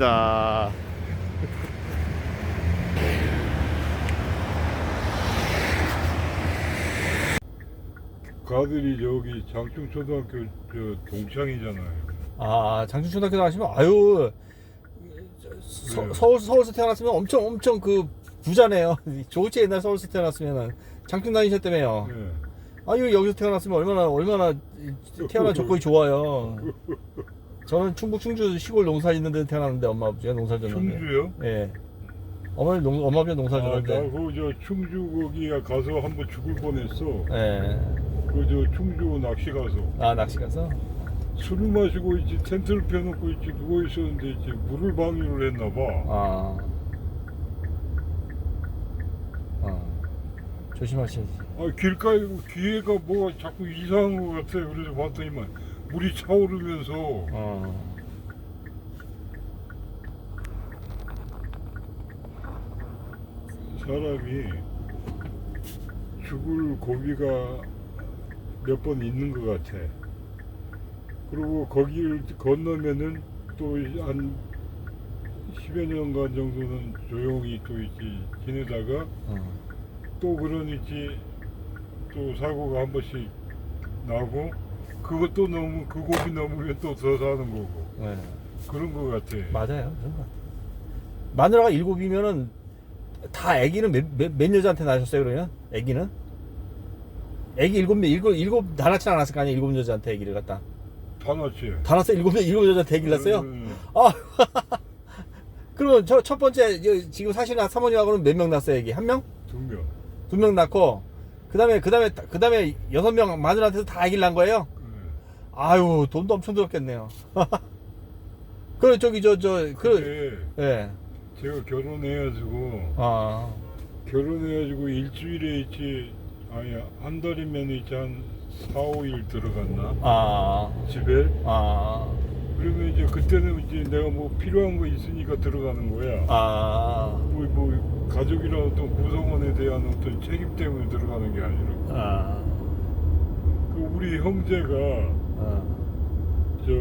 왔습니다. 그 아들이 저기 장충초등학교 저 동창이잖아요. 아 장충초등학교 나가시면 아유 서, 네. 서울 서울서 태어났으면 엄청 엄청 그 부자네요. 좋지 옛날 서울서 태어났으면은 장충 다니셨다며요. 네. 아유 여기서 태어났으면 얼마나 얼마나 태어난 조건이 좋아요. 저는 충북 충주 시골 농사 짓는 데 태어났는데 엄마 아버지가 농사 짓는데. 충주요? 예. 어머니 농 엄마 아버지가 농사 아, 짓는데. 나그저 충주 거기 가서 한번 죽을 뻔했어. 예. 그 저 충주 낚시 가서 아 낚시 가서. 술을 마시고 있지 텐트를 펴놓고 있지 누워 있었는데 이제 물을 방류를 했나 봐. 아. 아. 조심하셔야지. 아 길가에 기회가 뭐 자꾸 이상한 것 같아. 그래서 봤더니만 물이 차오르면서 어. 사람이 죽을 고비가 몇 번 있는 것 같아. 그리고 거기를 건너면은 또 한 10여 년간 정도는 조용히 또 있지 지내다가 어. 또 그런 있지 또 사고가 한 번씩 나고 그것도 너무 그 고비 넘으면 또 더 사는 거고 네. 그런 것 같아. 맞아요. 그런 것 같아요. 마누라가 일곱이면은 다 아기는 몇, 몇, 몇 여자한테 낳으셨어요 그러면? 아기는? 아기 일곱 명 일곱 일곱 다 낳지 않았을 거 아니에요 일곱 여자한테 아기를 갖다 다 났지. 다 낳았어요 일곱 명 일곱 여자한테 아기를 낳았어요? 음, 아 그러면 저 첫 번째 저 지금 사시는 사모님하고는 몇 명 낳았어요 아기 한 명? 두 명. 두 명 낳고 그 다음에 그 다음에 그 다음에 여섯 명 마누라한테서 다 아기를 낳은 거예요? 음. 아유 돈도 엄청 들었겠네요. 그래 저기 저 저그 예. 제가 결혼해가지고 아. 결혼해가지고 일주일에 있지 아니 한 달이면 있지 한 4, 5일 들어갔나 아. 집에 아. 그러면 이제 그때는 이제 내가 뭐 필요한 거 있으니까 들어가는 거야 아. 뭐, 뭐 가족이랑 어떤 구성원에 대한 어떤 책임 때문에 들어가는 게 아니라 아. 그 우리 형제가 아. 저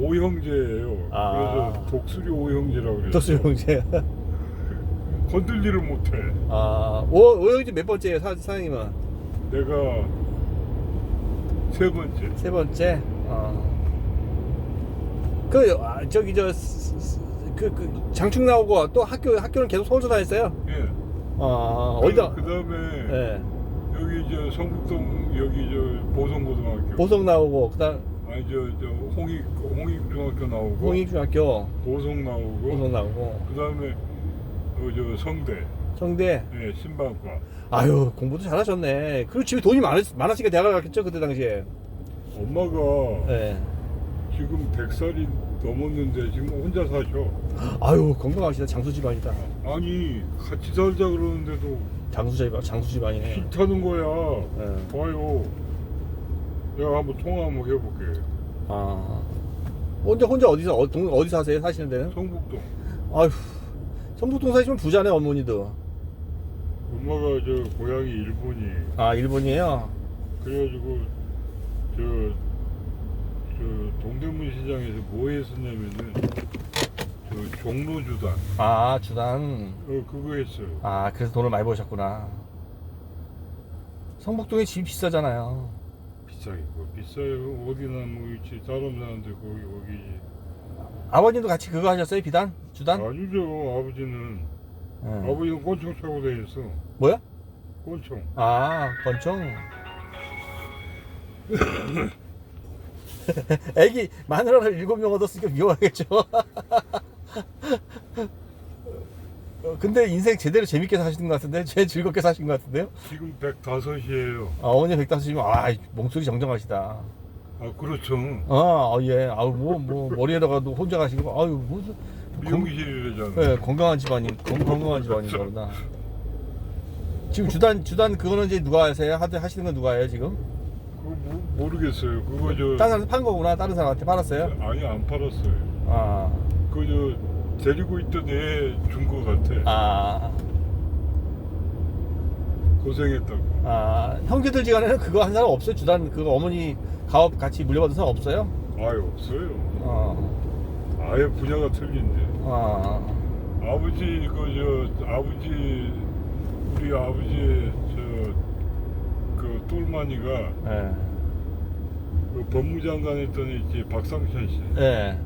오형제예요 아. 그래서 독수리 오형제라고 그래요 독수 형제. 건들지를 못해 아. 오, 오 형제 몇 번째예요, 사, 사장님은? 내가 세 번째 세 번째. 아. 그 아, 저기 저 그, 그 장충 나오고 또 학교 학교는 계속 서울서 다녔어요. 예. 아, 어디다? 그 다음에 예. 여기 저 성북동 여기 저 보성고등학교. 보성 나오고 그다음 아니 저 저 홍익 홍익중학교 나오고. 홍익중학교 보성 나오고. 보성 나오고 그 다음에 저 성대. 성대. 예 신방과. 아유 공부도 잘하셨네. 그리고 집에 돈이 많았, 많았으니까 대학을 갔겠죠 그때 당시에. 엄마가 예. 지금 100살이 넘었는데 지금 혼자 사셔. 아유 건강하시다 장수 집안이다. 아니 같이 살자 그러는데도 장수 집안 장수 집안이네. 싫다는 거야. 예. 봐요. 내가 한번 통화 한번 해볼게. 아. 혼자 혼자 어디서 어, 동, 어디 사세요 사시는 데는? 성북동. 아휴 성북동 사시면 부자네 어머니도. 엄마가 저 고향이 일본이. 아 일본이에요. 그래가지고 저, 저 동대문 시장에서 뭐 했었냐면은 저 종로 주단 아 주단. 어 그거 했어요. 아 그래서 돈을 많이 버셨구나. 성북동에 집이 비싸잖아요. 비싸게 뭐 비싸요. 어디나 뭐 있지 사람 사는데 거기 거기 아버님도 같이 그거 하셨어요 비단? 주단? 아니죠 아버지는 응. 아버지는 권총 차고 다녔어. 뭐야? 권총. 아 권총. 애기 마누라를 일곱 명 얻었으니까 미워하겠죠. 어, 근데 인생 제대로 재밌게 사시는 것 같은데, 제일 즐겁게 사신 것 같은데요? 지금 105이에요. 아, 어머니 백다섯이면 아 목소리 정정하시다. 아 그렇죠. 아, 아, 예, 아우 뭐 뭐 머리에다가도 혼자 가시고, 아유 무슨 건, 미용실이래잖아. 예, 건강한 집안인 건, 건강한 집안인가 보다. 지금 주단 주단 그거는 이제 누가 하세요? 하드 하시는 건 누가 해요 지금? 그거 모, 모르겠어요. 그거 저 다른 사람 판 거구나. 다른 사람한테 팔았어요? 아니 안 팔았어요. 아, 그거 저 데리고 있던 애준거 같아. 아, 고생했다고. 아, 형제들 지간에는 그거 한 사람 없어요? 주단 그거 어머니 가업 같이 물려받은 사람 없어요? 아유 없어요. 어. 아예 분야가 틀린데. 아, 아버지 그 저 아버지 우리 아버지 저그 똘마니가 예, 그 법무장관 했던 이제 박상천 씨. 예.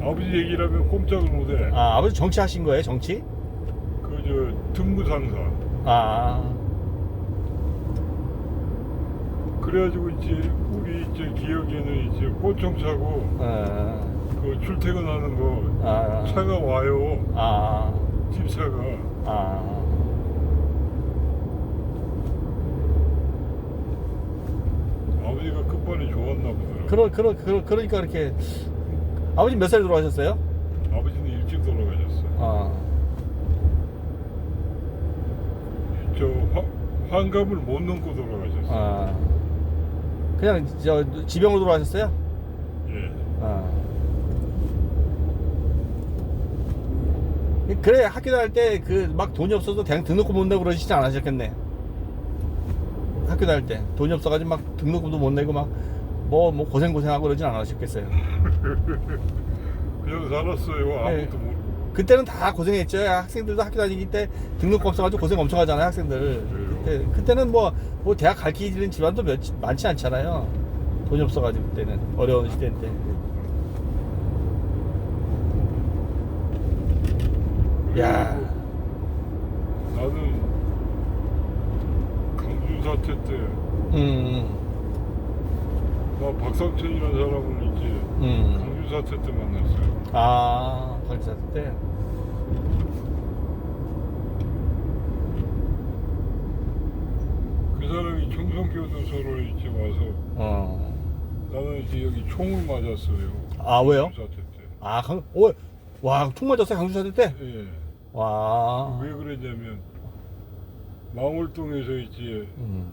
아버지 얘기라면 꼼짝을 못해. 아, 아버지 정치하신 거예요, 정치? 그저 특무상사. 아, 그래가지고 이제 우리 이제 기억에는 이제 꽃총 차고 예, 그 출퇴근하는 거 아, 차가 와요. 아, 집차가. 아. 아버지가 끝발이 좋았나 보더라고. 그러, 그러, 그러, 그러니까 그렇게. 아버지 몇 살에 돌아가셨어요? 아버지는 일찍 돌아가셨어. 아, 저 화, 환갑을 못 넘고 돌아가셨어. 아. 그냥 저 지병으로 돌아가셨어요? 예. 아. 그래 학교 다닐 때 그 막 돈이 없어서 대학 등록금 못 내고 그러시지 않으셨겠네. 학교 다닐 때 돈이 없어가지고 막 등록금도 못 내고 막 뭐 뭐 고생 고생하고 그러진 않으셨겠어요. 그냥 살았어요. 아무것도 모르고. 그때는 다 고생했죠. 학생들도 학교 다니기 때 등록금 없어가지고 고생 엄청 하잖아요, 학생들. 그때, 그때는 뭐, 뭐 대학 가르치는 집안도 몇, 많지 않잖아요. 돈이 없어가지고 그때는 어려운 시대인데. 야, 나는 강주 사태 때, 음, 나 박상천이라는 사람을 이제 음. 강주 사태 때 만났어요. 아, 관리사 때. 그 사람이 청송교도소로 이제 와서 어. 나는 이제 여기 총을 맞았어요. 아, 왜요? 강주 사태 때. 아, 강, 오, 와, 총 맞았어요, 강주 사태 때? 예. 와. 왜 그랬냐면 망월동에서 이제 음.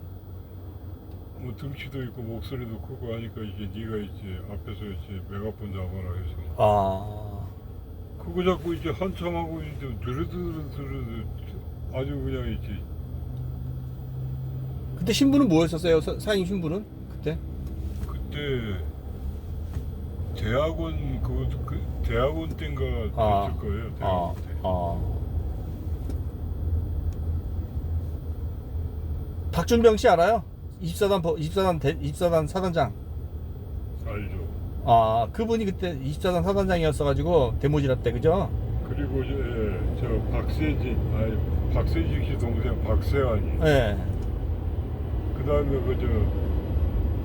뭐 등치도 있고 목소리도 크고 하니까 이제 네가 이제 앞에서 이제 메가폰 잡아라 해서 아. 그거 잡고 이제 한참 하고 있는데 드르드르드르 아주 그냥 이제 그때 신부는 뭐였었어요? 사- 사장님 신부는? 그때? 그때 대학원 그, 그 대학원 때인가 아. 됐을 거예요 아, 대학원 때 아. 박준병 씨 알아요? 24단, 버- 24단, 대, 24단 사단장. 알죠 아, 그분이 그때 24단 사단장이었어가지고, 데모지라 때, 그죠? 그리고 이제 예, 저 박세진 아니 박세직 씨 동생 박세환이 예. 그 다음에 그저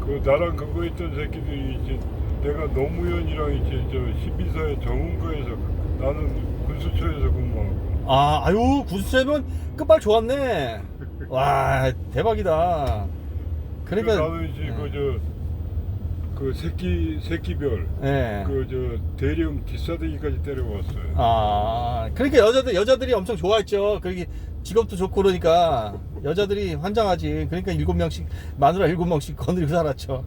그 나랑 그거 있던 새끼들이 이제 내가 노무현이랑 이제 저 12사의 정은가에서 나는 군수처에서 근무하고 아, 아유, 구수세면 끝발 좋았네. 와, 대박이다. 그러니까 그러니까. 나는 이제 예. 그저 그 새끼 새끼별 예. 그 저 대령 뒷사대기까지 때려왔어요. 아, 그러니까 여자들, 여자들이 엄청 좋아했죠. 그러게 직업도 좋고 그러니까 여자들이 환장하지. 그러니까 일곱 명씩, 마누라 일곱 명씩 건드리고 살았죠.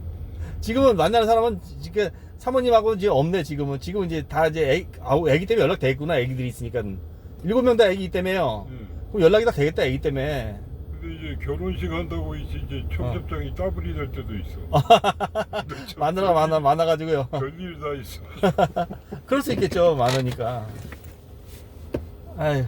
지금은 만나는 사람은 지금 사모님하고는 이제 없네, 지금은. 지금은 이제 다 이제 애기, 아우, 애기 때문에 연락 되겠구나, 애기들이 있으니까. 일곱 명 다 애기 때문에요. 예. 그럼 연락이 다 되겠다, 애기 때문에. 근데 이제 결혼식 한다고 이제 이제 청첩장이 따블이 될 때도 있어. 근데 저 마누라 많아, 많아가지고요. 별일 다 있어. 그럴 수 있겠죠, 많으니까. 아휴,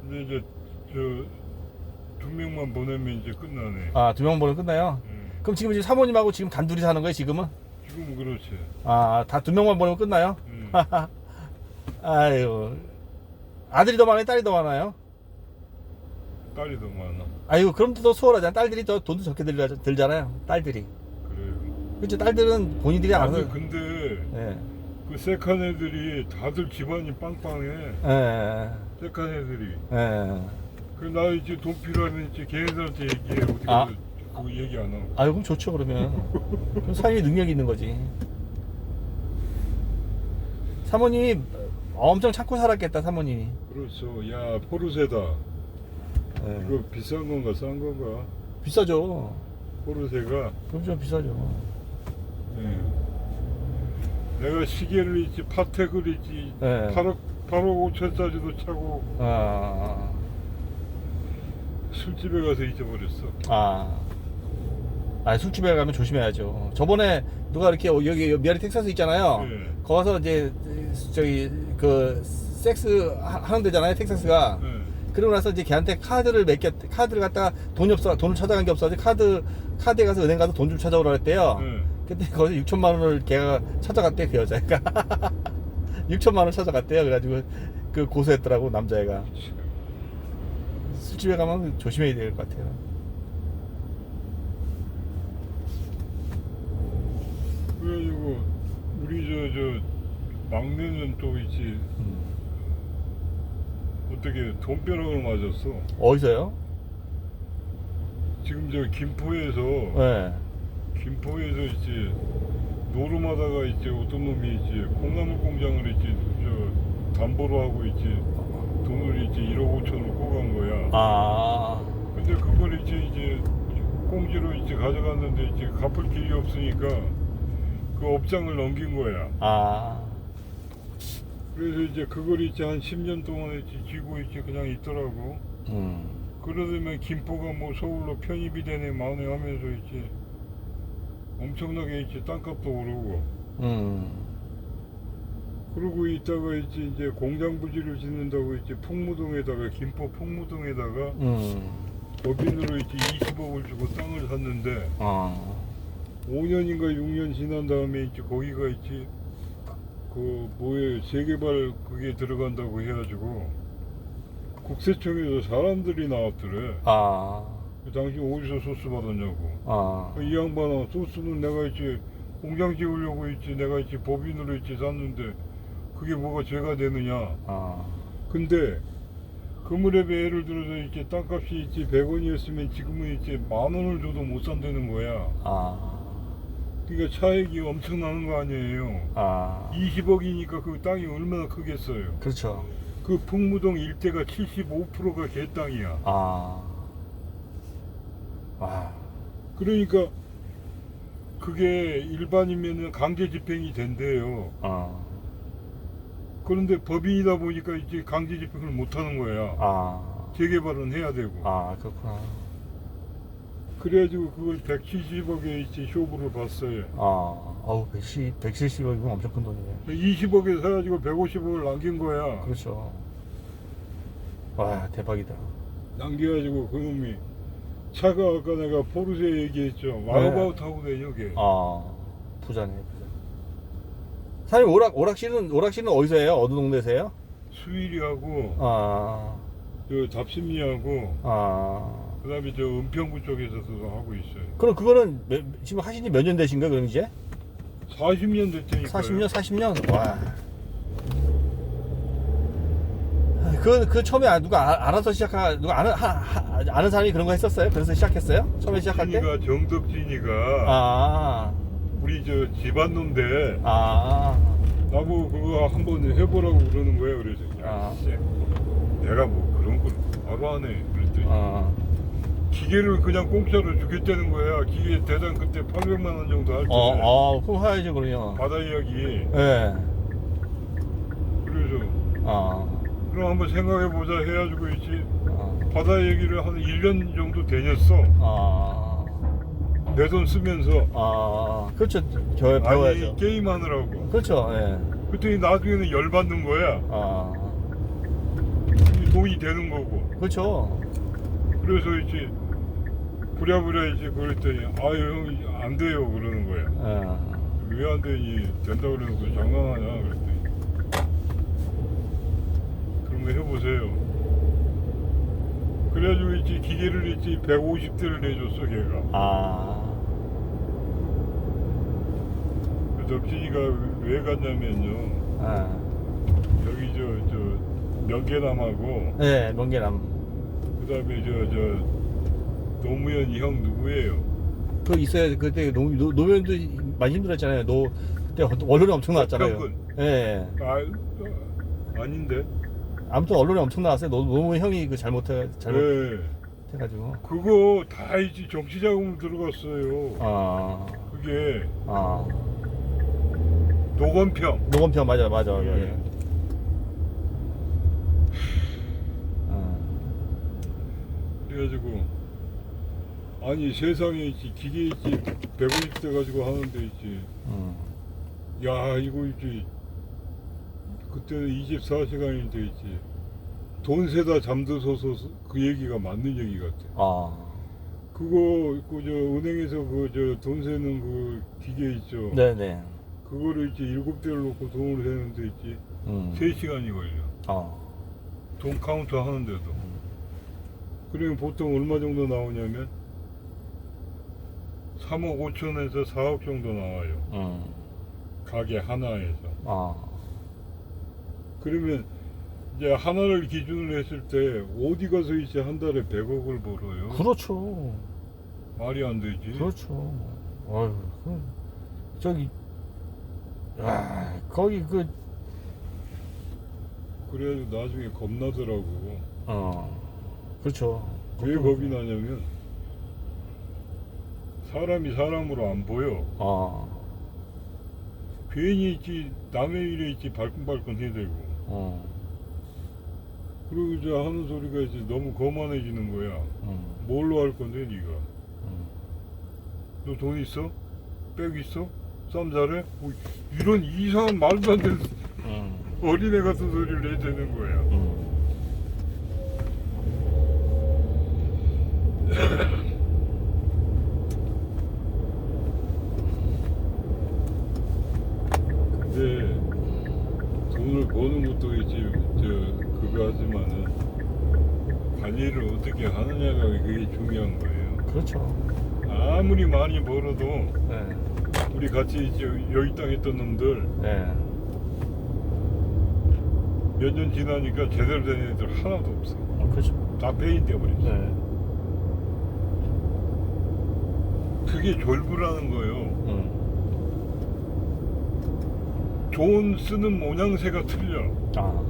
근데 이제 저두 명만 보내면 이제 끝나네. 아, 두 명 보면 끝나요? 예. 그럼 지금 이제 사모님하고 지금 단둘이 사는 거예요, 지금은? 지금 그렇지. 아, 다 두 명만 보내면 끝나요? 예. 아유. 아들이 더 많아요? 딸이 더 많아요? 딸이 더 많아. 아유, 그럼 더 수월하잖아. 딸들이 더 돈도 적게 들잖아요. 딸들이. 그래요. 그렇죠. 딸들은 본인들이 알아서. 아니 근데 예. 그 세칸 애들이 다들 집안이 빵빵해. 예. 세칸 애들이. 예. 그나 이제 돈 필요하면 이제 걔네들한테 얘기해. 어떻게 아. 그거 얘기 안 하고. 아유, 그럼 좋죠, 그러면. 그럼 사장님이 능력이 있는 거지. 사모님이 엄청 참고 살았겠다, 사모님이. 그렇죠. 야 포르쉐다. 예. 이거 비싼 건가 싼 건가? 비싸죠. 포르쉐가. 그럼 좀 비싸죠. 예. 내가 시계를 있지 파텍을 있지 예. 8억 8억 5천짜리도 차고 아. 술집에 가서 잊어버렸어. 아. 아 술집에 가면 조심해야죠. 저번에 누가 이렇게 여기 미아리 텍사스 있잖아요. 예. 거기서 이제 저기 그 섹스 하- 하는 데잖아요, 텍사스가. 네. 그러고 나서 이제 걔한테 카드를 몇 개, 카드를 갖다가 돈이 없어, 돈을 찾아간 게 없어서 카드, 카드에 가서 은행 가서 돈 좀 찾아오라 그랬대요. 네. 근데 거기서 6천만 원을 걔가 찾아갔대, 그 여자애가. 6천만 원 찾아갔대요. 그래가지고 그 고소했더라고, 남자애가. 술집에 가면 조심해야 될 것 같아요. 그래가지고 우리 저 저 막내는 또 있지 음. 어떻게 돈벼락을 맞았어. 어디서요? 지금 저 김포에서 네. 김포에서 있지 노름하다가 있지 어떤 놈이 있지 콩나물 공장을 있지 저 담보로 하고 있지 돈을 있지 1억 5천을 꼬간 거야. 아, 근데 그걸 이제 이제 공지로 이제 가져갔는데 이제 갚을 길이 없으니까 그 업장을 넘긴 거야. 아, 그래서 이제 그걸 이제 한 10년 동안 이제 쥐고 이제 그냥 있더라고. 음. 그러다면 김포가 뭐 서울로 편입이 되네 마네 하면서 이제 엄청나게 이제 땅값도 오르고 음. 그러고 있다가 이제 이제 공장 부지를 짓는다고 이제 풍무동에다가 김포 풍무동에다가 음. 법인으로 이제 20억을 주고 땅을 샀는데 아, 5년인가 6년 지난 다음에 이제 거기가 있지 그 뭐에 재개발 그게 들어간다고 해가지고 국세청에서 사람들이 나왔더래. 아, 그 당시 어디서 소스 받았냐고. 아, 이 양반아 소스는 내가 이제 공장 지으려고 있지 내가 이제 법인으로 있지 샀는데 그게 뭐가 죄가 되느냐. 아, 근데 그 무렵에 예를 들어서 이제 땅값이 있지 100원이었으면 지금은 이제 만 원을 줘도 못 산다는 거야. 아, 그러니까 차액이 엄청나는 거 아니에요. 아. 20억이니까 그 땅이 얼마나 크겠어요. 그렇죠. 그 풍무동 일대가 75%가 개 땅이야. 아, 와, 그러니까 그게 일반이면은 강제 집행이 된대요. 아, 그런데 법인이다 보니까 이제 강제 집행을 못 하는 거야. 아, 재개발은 해야 되고. 아, 그렇구나. 그래가지고 그걸 170억에 이제 쇼부를 봤어요. 아, 어우, 170, 170억이면 엄청 큰 돈이네. 20억에 사가지고 150억을 남긴 거야. 그렇죠. 와, 대박이다. 남겨가지고 그놈이 차가 아까 내가 포르쉐 얘기했죠. 와우바우 타고 다녀 걔. 아, 부자네, 부자. 사장님, 오락, 오락실은, 오락실은 어디서 해요? 어느 동네세요? 수일이하고 아, 저 잡심리하고 아. 그다음에 저 은평구 쪽에서도 하고 있어요. 그럼 그거는 몇- 지금 하신 지 몇 년 되신가, 그럼 이제? 40년 됐다니까요. 40년, 40년? 와. 그, 그 처음에 아- 누가 아- 알아서 시작하, 누가 아는, 하, 하, 아는 사람이 그런 거 했었어요? 그래서 시작했어요? 처음에 시작할 때? 덕진이가 정덕진이가 아, 우리 저 집안 놈데 아, 나보고 그거 한번 해보라고 그러는 거예요. 그래서 야, 아. 씨, 내가 뭐 그런 걸 바로 하네. 그랬더니 아, 기계를 그냥 공짜로 주겠다는 거야. 기계 대당 그때 800만 원 정도 할 때. 어, 어, 그럼 해야죠, 그러면. 바다 이야기. 예. 그래서 아, 그럼 한번 생각해 보자 해가지고 있지. 아, 바다 얘기를 한 1년 정도 다녔어. 아, 내 돈 쓰면서. 아, 그렇죠. 겨, 아니 배워야죠. 게임 하느라고. 그렇죠, 예. 그랬더니 나중에는 열받는 거야. 아, 이 돈이 되는 거고. 그렇죠. 그래서 이제 부랴부랴 이제 그랬더니 아유 형 안 돼요 그러는 거야. 예. 왜안 되니 된다 그러는 거 장난하냐 그랬더니 그런 거 해보세요. 그래가지고 이제 기계를 이제 150대를 내줬어 걔가. 아, 그 덕진이가 왜 갔냐면요. 아, 여기 저 저 명계남하고 예, 명계남. 그다음에 저 저 노무현이 형 누구예요? 그 있어요. 그때 노, 노, 노면도 많이 힘들었잖아요. 노, 그때 언론에 엄청 나왔잖아요. 박형근. 예. 아 어, 아닌데? 아무튼 언론에 엄청 나왔어요. 노, 노무 형이 그 잘못해, 잘못해가지고. 네. 그거 다 이제 정치 자금 들어갔어요. 아, 그게 아. 노건평. 노건편 맞아, 맞아. 예. 예. 그래가지고 아니 세상에 있지 기계 있지 150대 가지고 하는 데 있지 음. 야 이거 있지 그때는 24시간인데 있지 돈 세다 잠들어서 그 얘기가 맞는 얘기 같아 아. 그거 그저 은행에서 그 저 돈 세는 그 기계 있죠 네네. 그거를 있지 일곱 대를 놓고 돈을 세는데 있지 음. 세 시간이 걸려 아. 돈 카운트 하는데도 그러면 보통 얼마 정도 나오냐면 3억 5천에서 4억 정도 나와요 음. 가게 하나에서 아. 그러면 이제 하나를 기준으로 했을 때 어디 가서 이제 한 달에 100억을 벌어요 그렇죠. 말이 안 되지 그렇죠. 아유, 그, 저기, 아, 거기 그, 그래가지고 나중에 겁나더라고 어, 그렇죠. 왜 겁이 나냐면 사람이 사람으로 안 보여. 아, 괜히 있지 남의 일에 있지 발끈발끈 해대고. 어, 그리고 이제 하는 소리가 이제 너무 거만해지는 거야. 음, 뭘로 할 건데 네가? 음. 너돈 있어? 백 있어? 쌈 잘해? 뭐 이런 이상한 말도 안 되는 음, 어린애 같은 소리를 해대는 거야 근데 돈을 버는 것도 이제 저 그거 하지만은 관리를 어떻게 하느냐가 그게 중요한 거예요. 그렇죠. 아무리 많이 벌어도 네, 우리 같이 이제 여기 땅에 있던 놈들 네, 몇 년 지나니까 제대로 된 애들 하나도 없어. 어, 그렇죠. 다 폐인돼 버렸어. 네, 그게 졸부라는 거예요. 음, 돈 쓰는 모양새가 틀려. 아,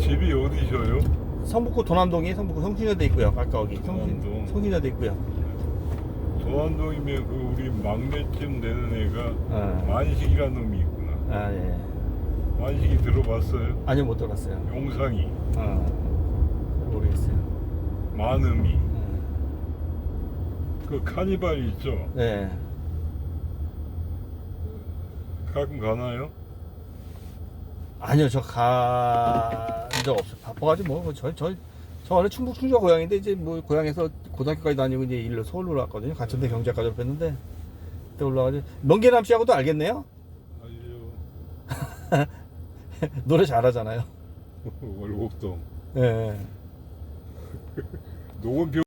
집이 어디셔요? 성북구 도남동이 성북구 성신여대 있고요. 아까 거기 성신, 도남동. 성신여대 있고요. 도안동이면 그 우리 막내쯤 되는 애가 네. 만식이라는 놈이 있구나. 아, 예. 만식이 들어봤어요? 아니요, 못 들어갔어요. 용상이, 어, 모르겠어요. 만음이. 네. 그 카니발 있죠? 네. 가끔 가나요? 아니요, 저간 적 없어요. 바빠가지고 뭐, 저, 저, 저 원래 충북 충주가 고향인데 이제 뭐 고향에서 고등학교까지 다니고 이제 일로 서울로 왔거든요. 가천대 경제학과 졸업했는데 그때 올라가지고 명계남 씨하고도 알겠네요. 아니요. 노래 잘하잖아요. 월곡동. 예. 노원표